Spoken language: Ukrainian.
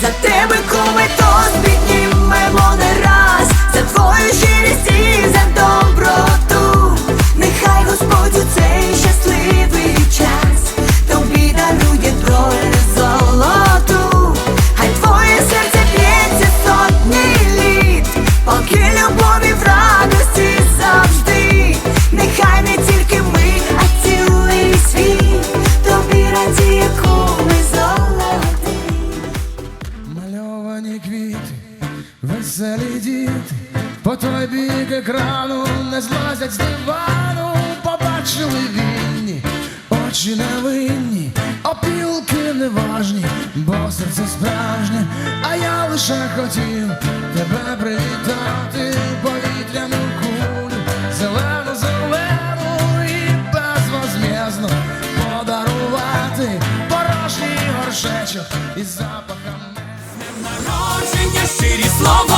За тебе веселі діти, по той бік екрану не злазять з дивану, побачили вільні, очі невинні, опілки неважні, бо серце справжнє, а я лише хотів тебе привітати, повітряну кулю, зелену, зелену і безвозмєзно подарувати порожній горшечок із запахом. Народження щирі слова